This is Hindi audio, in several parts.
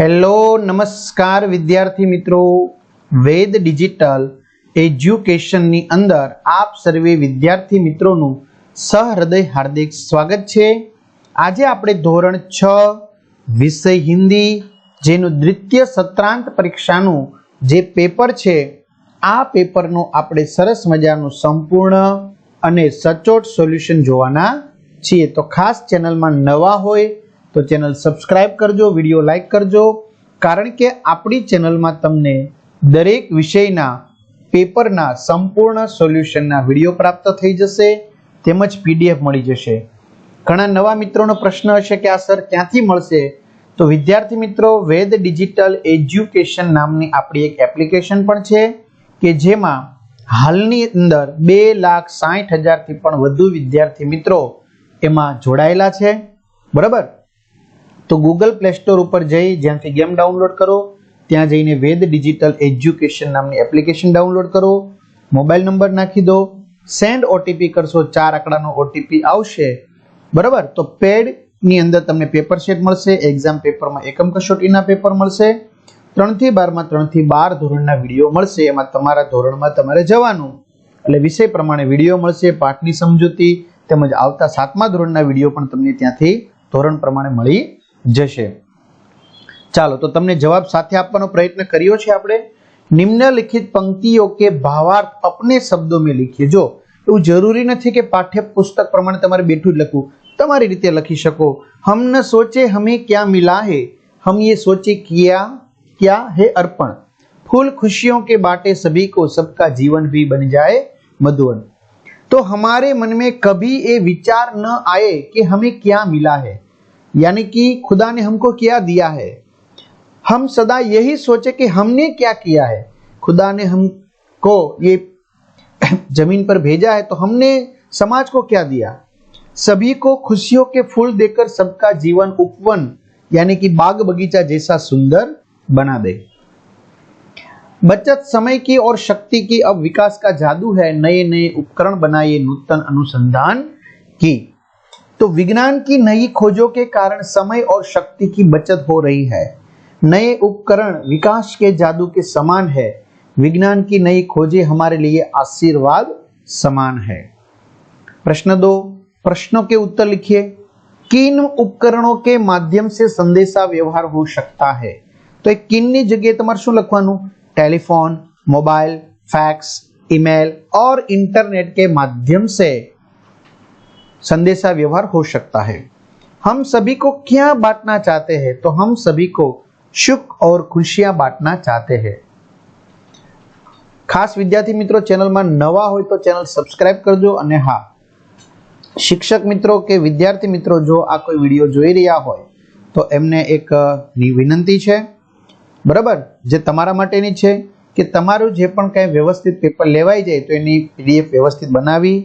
હેલો, નમસ્કાર વિદ્યાર્થી મિત્રો. વેદ ડિજિટલ એજ્યુકેશનની અંદર આપ સર્વે વિદ્યાર્થી મિત્રોનું સહૃદય હાર્દિક સ્વાગત છે. આજે આપણે ધોરણ છ, વિષય હિન્દી, જેનું દ્વિતીય સત્રાંત પરીક્ષાનું જે પેપર છે, આ પેપરનું આપણે સરસ મજાનું સંપૂર્ણ અને સચોટ સોલ્યુશન જોવાના છીએ. તો ખાસ ચેનલમાં નવા હોય તો ચેનલ સબસ્ક્રાઇબ કરજો, વીડિયો લાઇક કરજો. કારણ કે આપણી ચેનલમાં તમને દરેક વિષયના પેપરના સંપૂર્ણ સોલ્યુશનના વીડિયો પ્રાપ્ત થઈ જશે, તેમજ પીડીએફ મળી જશે. ઘણા નવા મિત્રોનો પ્રશ્ન હશે કે, આ સર ક્યાંથી મળશે? તો વિદ્યાર્થી મિત્રો, વેદ ડિજિટલ એજ્યુકેશન નામની આપણી એક એપ્લિકેશન પણ છે કે જેમાં હાલની અંદર બે લાખ સાઠ હજારથી પણ વધુ વિદ્યાર્થી મિત્રો એમાં જોડાયેલા છે. બરાબર? તો ગૂગલ પ્લે સ્ટોર ઉપર જઈ, જ્યાંથી ગેમ ડાઉનલોડ કરો, ત્યાં જઈને વેદ ડિજિટલ એજ્યુકેશન નામની એપ્લિકેશન ડાઉનલોડ કરો મોબાઈલ નંબર નાખી દો સેન્ડ ઓટીપી કરશો, ચાર આંકડાનો ઓટીપી આવશે. બરાબર? તો પેડની અંદર તમને પેપર સેટ મળશે એક્ઝામ પેપરમાં એકમ કસોટીના પેપર મળશે, ત્રણથી બારમાં ત્રણથી બાર ધોરણના વીડિયો મળશે, એમાં તમારા ધોરણમાં તમારે જવાનું. એટલે વિષય પ્રમાણે વીડિયો મળશે, પાઠની સમજૂતી, તેમજ આવતા સાતમા ધોરણના વીડિયો પણ તમને ત્યાંથી ધોરણ પ્રમાણે મળી જશે. ચાલો, તો તમને જવાબ સાથે આપવાનો પ્રયત્ન કર્યો છે આપણે? નિમ્નલિખિત પંક્તિઓ કે ભાવાર્થ અપને શબ્દો મેં લીખીએ. જો, એવું જરૂરી નથી કે પાઠ્ય પુસ્તક પ્રમાણે તમારે બેઠું જ લખવું. તમારી રીતે લખી શકો. હમ ન સોચે હમે ક્યાં મિલા હે હમ એ સોચે ક્યાં ક્યાં હે અર્પણ? ફૂલ ખુશીઓ કે बाटे સભી કો સબકા જીવન भी બન જાય મધુવન. તો હમારે મનમાં કભી એ વિચાર ન न કે હમે ક્યાં મિલા मिला यानी कि खुदा ने हमको क्या दिया है? हम सदा यही सोचे कि हमने क्या किया है? खुदा ने हमको ये ज़मीन पर भेजा है तो हमने समाज को क्या दिया? सभी को खुशियों के फूल देकर सबका जीवन उपवन, यानी कि बाग बगीचा जैसा सुंदर बना दे। बचत समय की और शक्ति की अब विकास का जादू है। नए नए उपकरण बनाए, नूतन अनुसंधान की। तो विज्ञान की नई खोजों के कारण समय और शक्ति की बचत हो रही है नए उपकरण विकास के जादू के समान है विज्ञान की नई खोजें हमारे लिए आशीर्वाद समान है प्रश्न दो प्रश्नों के उत्तर लिखिए किन उपकरणों के माध्यम से संदेशा व्यवहार हो सकता है તો એ કિનની જગ્યાએ તમારે શું લખવાનું टेलीफोन मोबाइल फैक्स ईमेल और इंटरनेट के माध्यम से संदेशा व्यवहार हो सकता है हम सभी को क्या बांटना चाहते हैं तो हम सभी को सुख और खुशियां बांटना चाहते हैं ખાસ વિદ્યાર્થી મિત્રો ચેનલમાં નવા હોય તો ચેનલ સબસ્ક્રાઇબ કરજો અને હા શિક્ષક મિત્રો કે વિદ્યાર્થી મિત્રો જો આ કોઈ વિડીયો જોઈ રહ્યા હોય તો એમને એક અ, ની વિનંતી છે બરાબર જે તમારા માટેની છે કે તમારું જે પણ કાંઈ વ્યવસ્થિત પેપર લેવાઈ જાય તો એની પીડીએફ વ્યવસ્થિત બનાવી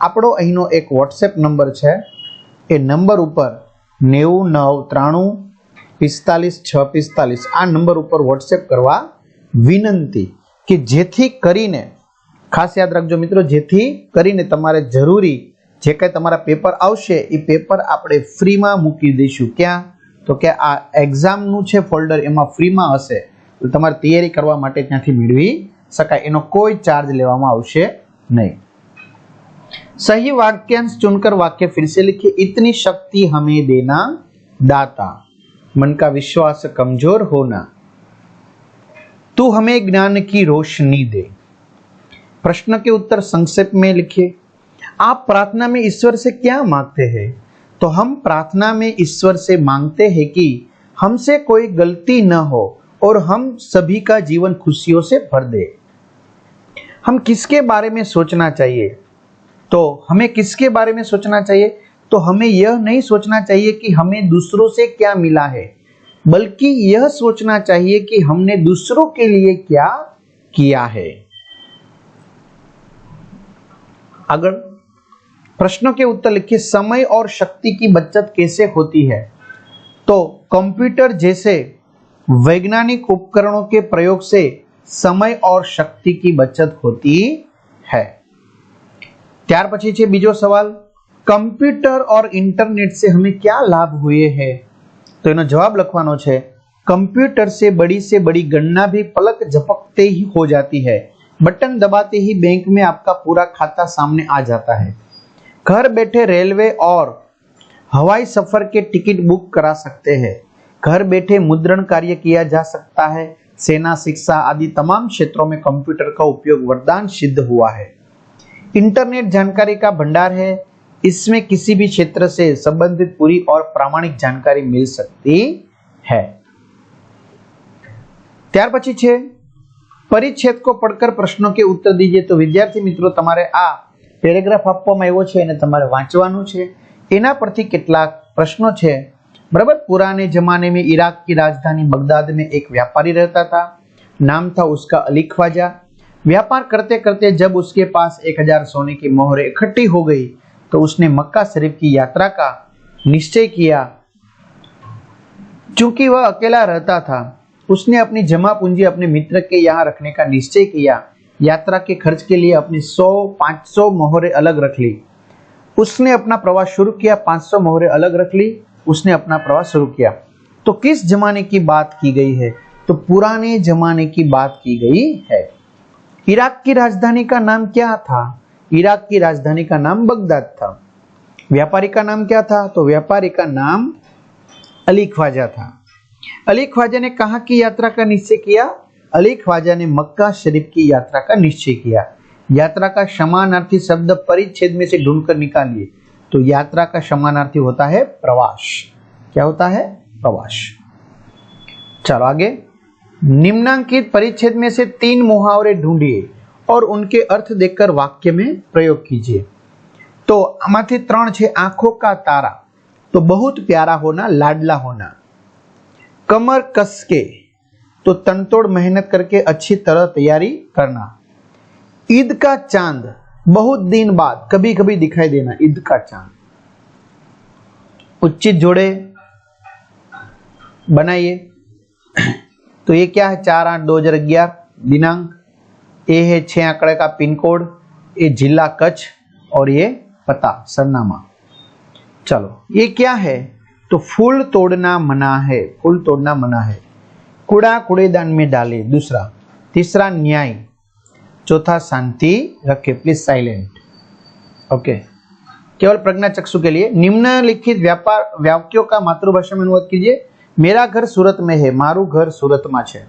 આપણો અહીંનો એક વોટ્સએપ નંબર છે. એ નંબર ઉપર નેવું નવ ત્રાણું પિસ્તાલીસ છ પિસ્તાલીસ આ નંબર ઉપર વોટ્સએપ કરવા વિનંતી કે જેથી કરીને, ખાસ યાદ રાખજો મિત્રો, જેથી કરીને તમારે જરૂરી જે કાંઈ તમારા પેપર આવશે, એ પેપર આપણે ફ્રીમાં મૂકી દઈશું. ક્યાં? તો કે આ એક્ઝામનું છે ફોલ્ડર, એમાં ફ્રીમાં હશે. તમારે તૈયારી કરવા માટે ત્યાંથી મેળવી શકાય. એનો કોઈ ચાર્જ લેવામાં આવશે નહીં. सही वाक्यांश चुनकर वाक्य फिर से लिखिए। इतनी शक्ति हमें देना दाता। मन का विश्वास कमज़ोर होना। तू हमें ज्ञान की रोशनी दे। प्रश्न के उत्तर संक्षेप में लिखिए। आप प्रार्थना में ईश्वर से क्या मांगते हैं? तो हम प्रार्थना में ईश्वर से मांगते हैं कि हमसे कोई गलती न हो और हम सभी का जीवन खुशियों से भर दे। हम किसके बारे में सोचना चाहिए? तो हमें किसके बारे में सोचना चाहिए? तो हमें यह नहीं सोचना चाहिए कि हमें दूसरों से क्या मिला है, बल्कि यह सोचना चाहिए कि हमने दूसरों के लिए क्या किया है। अगर प्रश्नों के उत्तर लिखिए, समय और शक्ति की बचत कैसे होती है? तो कंप्यूटर जैसे वैज्ञानिक उपकरणों के प्रयोग से समय और शक्ति की बचत होती है। ત્યાર પછી છે બીજો સવાલ કમ્પ્યુટર ઓર ઇન્ટરનેટ से हमें क्या लाभ हुए हैं તો એનો જવાબ લખવાનો છે कंप्यूटर से बड़ी से बड़ी गणना भी पलक झपकते ही हो जाती है बटन दबाते ही बैंक में आपका पूरा खाता सामने आ जाता है घर बैठे रेलवे और हवाई सफर के टिकट बुक करा सकते हैं घर बैठे मुद्रण कार्य किया जा सकता है सेना शिक्षा आदि तमाम क्षेत्रों में कंप्यूटर का उपयोग वरदान सिद्ध हुआ है इंटरनेट जानकारी का भंडार है। इसमें किसी भी क्षेत्र से संबंधित पूरी और प्रामाणिक जानकारी मिल सकती है। त्यार परिच्छेद को पढ़कर प्रश्नों के उत्तर दीजिए तो विद्यार्थी मित्रों तमारे आ पेरेग्राफ आप वाँचवा के प्रश्नों बराबर पुराने जमाने में इराक की राजधानी बगदाद में एक व्यापारी रहता था नाम था उसका अली ख्वाजा व्यापार करते करते जब उसके पास एक हज़ार सोने की मोहरें इकट्ठी हो गई तो उसने मक्का शरीफ की यात्रा का निश्चय किया। चूँकि वह अकेला रहता था, उसने अपनी जमा पूंजी अपने मित्र के यहाँ रखने का निश्चय किया। यात्रा के खर्च के लिए अपनी सौ, पाँच सौ मोहरें अलग रख ली। उसने अपना प्रवास शुरू किया, पाँच सौ मोहरें अलग रख ली। उसने अपना प्रवास शुरू किया। तो किस जमाने की बात की गई है? तो पुराने जमाने की बात की गई है। इराक की राजधानी का नाम क्या था? इराक की राजधानी का नाम बगदाद था। व्यापारी का नाम क्या था? तो व्यापारी का नाम अली ख्वाजा था। अली ख्वाजा ने कहा की यात्रा का निश्चय किया? अली ख्वाजा ने मक्का शरीफ की यात्रा का निश्चय किया। यात्रा का समानार्थी शब्द परिच्छेद में से ढूंढकर निकालिए। तो यात्रा का समानार्थी होता है प्रवास। क्या होता है? प्रवास। चलो आगे। निम्नांकित परिच्छेद में से तीन मुहावरे ढूंढिए और उनके अर्थ देखकर वाक्य में प्रयोग कीजिए तो આમાંથી ત્રણ છે આંખો કા તારા તો बहुत प्यारा होना लाडला होना कमर कस के तो तनतोड़ मेहनत करके अच्छी तरह तैयारी करना ईद का चांद बहुत दिन बाद कभी कभी दिखाई देना ईद का चांद उचित जोड़े बनाइए तो ये क्या है? चार आठ दो हज़ार ग्यारह, दिनांक। ये है छह आंकड़े का पिन कोड ये जिला कच्छ, और ये पता, सरनामा। चलो, ये क्या है? तो फूल तोड़ना मना है, फूल तोड़ना मना है। कूड़ा कूड़ेदान में डाले, दूसरा। तीसरा न्याय, चौथा शांति रखे प्लीज़ साइलेंट ओके केवल प्रज्ञा चक्षु के लिए। निम्नलिखित व्यापार वाक्यों का मातृभाषा में अनुवाद कीजिए। मेरा घर सूरत में है, मारू घर सूरत में है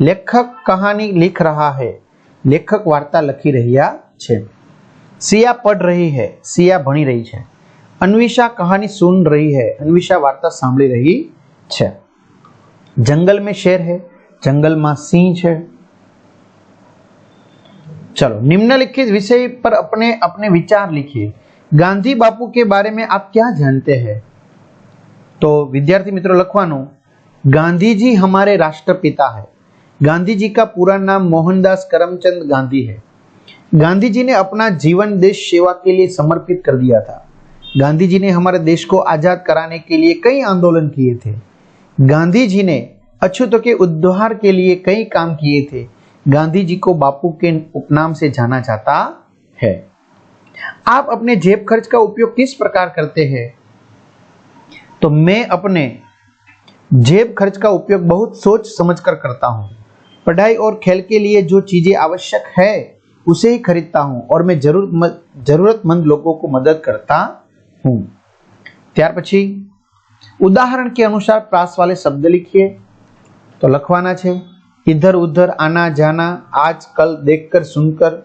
लेखक कहानी लिख रहा है, लेखक वार्ता लिखी रहिया है सिया पढ़ रही है, सिया भणी रही है अन्विषा कहानी सुन रही है अन्विषा वार्ता सांभी रही है जंगल में शेर है, जंगल में सिंह है चलो, निम्नलिखित विषय पर अपने अपने विचार लिखिए। गांधी बापू के बारे में आप क्या जानते हैं? तो विद्यार्थी मित्रों गांधी जी हमारे राष्ट्रपिता है। गांधी जी का पूरा नाम मोहनदास करमचंद गांधी है। गांधी जी ने अपना जीवन देश सेवा के लिए समर्पित कर दिया था। गांधी जी ने हमारे देश को आज़ाद कराने के लिए कई आंदोलन किए थे। गांधी जी ने अछूतों के उद्धार के लिए कई काम किए थे। गांधी जी को बापू के उपनाम से जाना जाता है। आप अपने जेब खर्च का उपयोग किस प्रकार करते हैं? तो मैं अपने जेब खर्च का उपयोग बहुत सोच समझकर करता हूँ पढ़ाई और खेल के लिए जो चीजें आवश्यक है उसे ही खरीदता हूँ और मैं जरूर जरूरतमंद लोगों को मदद करता हूँ ત્યાર પછી ઉદાહરણ કે અનુસાર પ્રાસ વાલે શબ્દ लिखिए तो લખવાના છે इधर उधर आना जाना आज कल देखकर सुनकर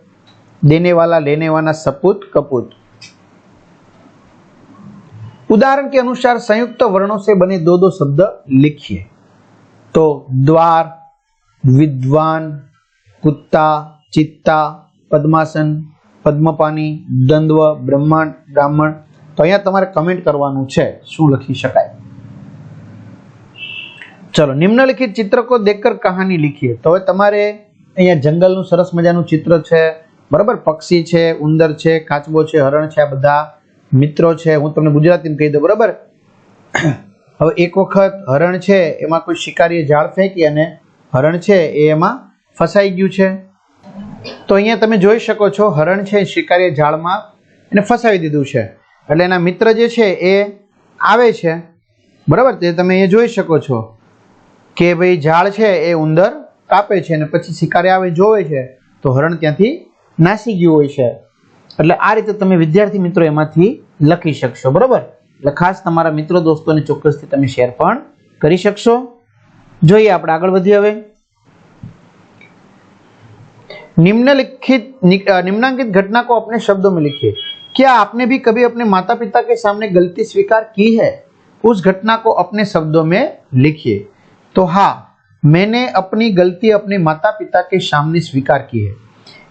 देने वाला लेने वाला सपूत कपूत उदाहरण के अनुसार संयुक्त वर्णों से बने दो दो शब्द लिखिए तो द्वार विद्वान कुत्ता चित्ता પદ્માસન પદ્મપાની દ્વંદ્વ બ્રહ્માંડ બ્રાહ્મણ તો અહીંયા તમારે કમેન્ટ કરવાનું છે શું લખી શકાય ચલો નિમ્નલિખિત ચિત્ર કો દેખકર કહાની લીખીએ તો હવે તમારે અહીંયા જંગલનું સરસ મજાનું ચિત્ર છે બરાબર પક્ષી છે ઉંદર છે કાચબો છે હરણ છે આ બધા મિત્રો છે, હું તમને ગુજરાતીમાં કહી દઉં, બરાબર? હવે એક વખત હરણ છે, એમાં કોઈ શિકારીએ ઝાડ ફેંકી અને હરણ છે, એ એમાં ફસાઈ ગયું છે. તો અહીંયા તમે જોઈ શકો છો, હરણ છે શિકારીએ ઝાડમાં એને ફસાવી દીધું છે. એટલે એના મિત્ર જે છે, એ આવે છે, બરાબર? તે તમે એ જોઈ શકો છો કે ભાઈ ઝાડ છે, એ ઉંદર કાપે છે અને પછી શિકારી આવે, જોવે છે, તો હરણ ત્યાંથી નાસી ગયું હોય છે. એટલે આ રીતે તમે વિદ્યાર્થી મિત્રો એમાંથી લખી શકશો બરોબર એટલે ખાસ તમારા મિત્રો દોસ્તોને ચોક્કસથી તમે શેર પણ કરી શકશો જોઈએ આપણે આગળ વધીએ હવે निम्नलिखित नि- अ, निम्नांकित घटना को अपने शब्दों में लिखिए क्या आपने भी कभी अपने माता पिता के सामने गलती स्वीकार की है उस घटना को अपने शब्दों में लिखिए तो हाँ मैंने अपनी गलती अपने माता पिता के सामने स्वीकार की है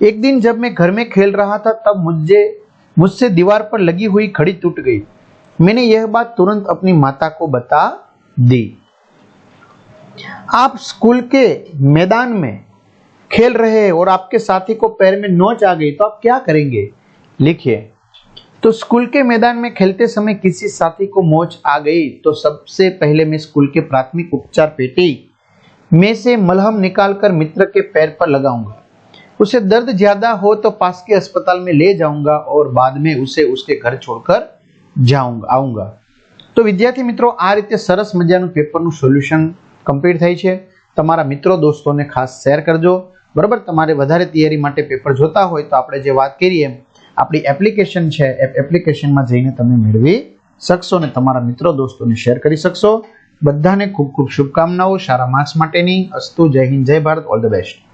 एक दिन जब मैं घर में खेल रहा था तब मुझे मुझसे दीवार पर लगी हुई खड़ी टूट गई। मैंने यह बात तुरंत अपनी माता को बता दी। आप स्कूल के मैदान में खेल रहे हैं और आपके साथी को पैर में नोच आ गई तो आप क्या करेंगे? लिखिए। तो स्कूल के मैदान में खेलते समय किसी साथी को मोच आ गई तो सबसे पहले मैं स्कूल के प्राथमिक उपचार पेटी में से मलहम निकालकर मित्र के पैर पर लगाऊँगा। उसे दर्द ज्यादा हो तो पास के अस्पताल में ले जाऊंगा और बाद में उसे उसके घर छोड़कर જાઉંગા આઉંગા તો વિદ્યાર્થી મિત્રો આ રીતે સરસ મજાનું પેપરનું સોલ્યુશન કમ્પ્લીટ થાય છે તમારા મિત્રો દોસ્તોને ખાસ શેર કરજો બરાબર તમારે વધારે તૈયારી માટે પેપર જોતા હોય તો આપણે જે વાત કરીએ એમ આપણી એપ્લિકેશન છે એ એપ્લિકેશનમાં જઈને તમે મેળવી શકશો અને તમારા મિત્રો દોસ્તોને શેર કરી શકશો બધાને ખૂબ ખૂબ શુભકામનાઓ સારા માર્ક્સ માટેની અસ્તુ જય હિન્દ જય ભારત ઓલ ધ બેસ્ટ